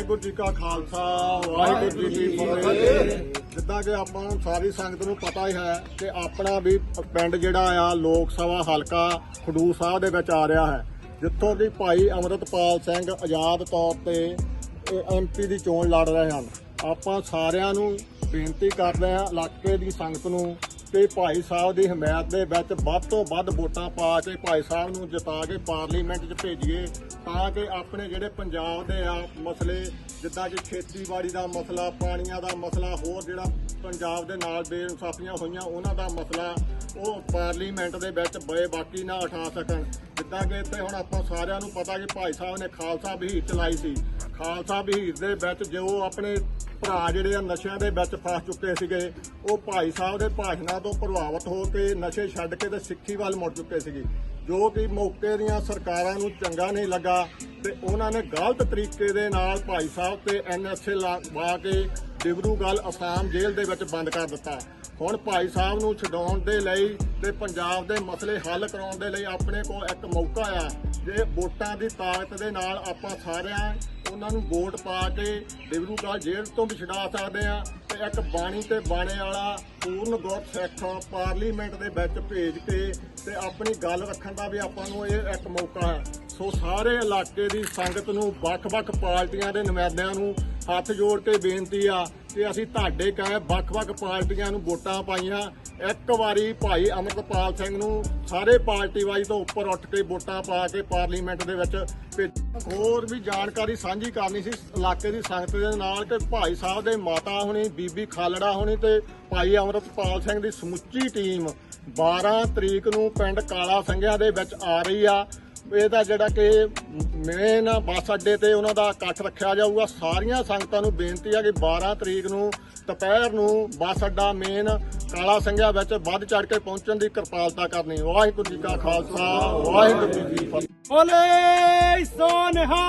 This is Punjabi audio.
ਵਾਹਿਗੁਰੂ ਜੀ ਕਾ ਖਾਲਸਾ, ਵਾਹਿਗੁਰੂ ਜੀ ਕੀ ਫਤਿਹ। ਜਿੱਦਾਂ ਕਿ ਆਪਾਂ ਨੂੰ ਸਾਰੀ ਸੰਗਤ ਨੂੰ ਪਤਾ ਹੀ ਹੈ ਕਿ ਆਪਣਾ ਵੀ ਪਿੰਡ ਜਿਹੜਾ ਆ, ਲੋਕ ਸਭਾ ਹਲਕਾ ਖਡੂਰ ਸਾਹਿਬ ਦੇ ਵਿੱਚ ਆ ਰਿਹਾ ਹੈ। ਜਿੱਥੋਂ ਦੀ ਭਾਈ ਅਮਰਤਪਾਲ ਸਿੰਘ ਆਜ਼ਾਦ ਤੌਰ ਤੇ ਐਮਪੀ ਦੀ ਚੋਣ ਲੜ ਰਹੇ ਹਨ। ਆਪਾਂ ਸਾਰਿਆਂ ਨੂੰ ਬੇਨਤੀ ਕਰਦੇ ਹਾਂ, ਇਲਾਕੇ ਦੀ ਸੰਗਤ ਨੂੰ ਕਿ ਭਾਈ ਸਾਹਿਬ ਦੀ ਹਮਾਇਤ ਦੇ ਵਿੱਚ ਵੱਧ ਤੋਂ ਵੱਧ ਵੋਟਾਂ ਪਾ ਕੇ ਭਾਈ ਸਾਹਿਬ ਨੂੰ ਜਿਤਾ ਕੇ ਪਾਰਲੀਮੈਂਟ 'ਚ ਭੇਜੀਏ, ਤਾਂ ਕਿ ਆਪਣੇ ਜਿਹੜੇ ਪੰਜਾਬ ਦੇ ਆ ਮਸਲੇ, ਜਿੱਦਾਂ ਕਿ ਖੇਤੀਬਾੜੀ ਦਾ ਮਸਲਾ, ਪਾਣੀਆਂ ਦਾ ਮਸਲਾ, ਹੋਰ ਜਿਹੜਾ ਪੰਜਾਬ ਦੇ ਨਾਲ ਬੇਇਨਸਾਫੀਆਂ ਹੋਈਆਂ, ਉਹਨਾਂ ਦਾ ਮਸਲਾ, ਉਹ ਪਾਰਲੀਮੈਂਟ ਦੇ ਵਿੱਚ ਬਏ ਬਾਕੀ ਨਾ ਉਠਾ ਸਕਣ। ਜਿੱਦਾਂ ਕਿ ਇੱਥੇ ਹੁਣ ਆਪਾਂ ਸਾਰਿਆਂ ਨੂੰ ਪਤਾ ਕਿ ਭਾਈ ਸਾਹਿਬ ਨੇ ਖਾਲਸਾ ਬਹੀਰ ਚਲਾਈ ਸੀ। ਖਾਲਸਾ ਬਹੀਰ ਦੇ ਵਿੱਚ ਜੋ ਆਪਣੇ ਭਰਾ ਜਿਹੜੇ ਆ ਨਸ਼ਿਆਂ ਦੇ ਵਿੱਚ ਫਸ ਚੁੱਕੇ ਸੀਗੇ, ਉਹ ਭਾਈ ਸਾਹਿਬ ਦੇ ਭਾਸ਼ਣਾਂ ਤੋਂ ਪ੍ਰਭਾਵਿਤ ਹੋ ਕੇ ਨਸ਼ੇ ਛੱਡ ਕੇ ਤੇ ਸਿੱਖੀ ਵੱਲ ਮੁੜ ਚੁੱਕੇ ਸੀਗੇ। ਜੋ ਕਿ ਮੌਕੇ ਦੀਆਂ ਸਰਕਾਰਾਂ ਨੂੰ ਚੰਗਾ ਨਹੀਂ ਲੱਗਾ ਤੇ ਉਹਨਾਂ ਨੇ ਗਲਤ ਤਰੀਕੇ ਦੇ ਨਾਲ ਭਾਈ ਸਾਹਿਬ ਤੇ ਐਨਐਸਏ ਲਾ ਕੇ ਡਿਬਰੂਗੜ੍ਹ ਅਸਾਮ ਜੇਲ੍ਹ ਦੇ ਵਿੱਚ ਬੰਦ ਕਰ ਦਿੱਤਾ। ਹੁਣ ਭਾਈ ਸਾਹਿਬ ਨੂੰ ਛਡਾਉਣ ਦੇ ਲਈ ਤੇ ਪੰਜਾਬ ਦੇ ਮਸਲੇ ਹੱਲ ਕਰਾਉਣ ਦੇ ਲਈ ਆਪਣੇ ਕੋਲ ਇੱਕ ਮੌਕਾ ਆ। ਜੇ ਵੋਟਾਂ ਦੀ ਤਾਕਤ ਦੇ ਨਾਲ ਆਪਾਂ ਸਾਰਿਆਂ ਉਹਨਾਂ ਨੂੰ ਵੋਟ ਪਾ ਕੇ ਡਿਬਰੂਗੜ੍ਹ ਜੇਲ੍ਹ ਤੋਂ ਵੀ ਛਡਾ ਸਕਦੇ ਆ ਤੇ ਇੱਕ ਬਾਣੀ ਤੇ ਬਾਣੇ ਵਾਲਾ ਪੂਰਨ ਗੁਰਸਿੱਖ ਸਿੱਖ ਪਾਰਲੀਮੈਂਟ ਦੇ ਵਿੱਚ ਭੇਜ ਕੇ ਤੇ ਆਪਣੀ ਗੱਲ ਰੱਖਣ ਦਾ ਵੀ ਆਪਾਂ ਨੂੰ ਇਹ ਇੱਕ ਮੌਕਾ ਹੈ। ਸੋ ਸਾਰੇ ਇਲਾਕੇ ਦੀ ਸੰਗਤ ਨੂੰ, ਵੱਖ-ਵੱਖ ਪਾਰਟੀਆਂ ਦੇ ਨੁਮਾਇੰਦਿਆਂ ਨੂੰ ਹੱਥ ਜੋੜ ਕੇ ਬੇਨਤੀ ਆ ਕਿ ਅਸੀਂ ਤੁਹਾਡੇ ਕਹੇ ਵੱਖ-ਵੱਖ ਪਾਰਟੀਆਂ ਨੂੰ ਵੋਟਾਂ ਪਾਈਆਂ ਇੱਕ ਵਾਰੀ ਭਾਈ ਅਮਰਤਪਾਲ ਸਿੰਘ ਨੂੰ ਸਾਰੇ ਪਾਰਟੀ ਵਾਈ ਤੋਂ ਉੱਪਰ ਉੱਠ ਕੇ ਵੋਟਾਂ ਪਾ ਕੇ ਪਾਰਲੀਮੈਂਟ ਦੇ ਵਿੱਚ ਭੇਜ- ਹੋਰ ਵੀ ਜਾਣਕਾਰੀ ਸਾਂਝੀ ਕਰਨੀ ਸੀ ਇਲਾਕੇ ਦੀ ਸੰਗਤ ਦੇ ਨਾਲ ਕਿ ਭਾਈ ਸਾਹਿਬ ਦੇ ਮਾਤਾ ਹੁਣੀ, ਬੀਬੀ ਖਾਲੜਾ ਹੁਣੀ ਤੇ ਭਾਈ ਅਮਰਤਪਾਲ ਸਿੰਘ ਦੀ ਸਮੁੱਚੀ ਟੀਮ 12 ਤਰੀਕ ਨੂੰ ਪਿੰਡ ਕਾਲਾ ਸੰਘਿਆ ਦੇ ਵਿੱਚ ਆ ਰਹੀ ਆ। ਇਹਦਾ ਜਿਹੜਾ ਕਿ ਮੇਨ ਬੱਸ ਅੱਡੇ ਤੇ ਉਹਨਾਂ ਦਾ ਇਕੱਠ ਰੱਖਿਆ ਜਾਊਗਾ। ਸਾਰੀਆਂ ਸੰਗਤਾਂ ਨੂੰ ਬੇਨਤੀ ਆ ਕਿ 12 ਤਰੀਕ ਨੂੰ, ਦੁਪਹਿਰ ਨੂੰ ਬੱਸ ਅੱਡਾ ਮੇਨ ਕਾਲਾ ਸੰਘਿਆ ਵਿੱਚ ਵੱਧ ਚੜ ਕੇ ਪਹੁੰਚਣ ਦੀ ਕਿਰਪਾਲਤਾ ਕਰਨੀ। ਵਾਹਿਗੁਰੂ ਜੀ ਕਾ ਖਾਲਸਾ, ਵਾਹਿਗੁਰੂ ਜੀ ਕੀ ਫਤਿਹ। ਬੋਲੇ ਸੋਨਹਾ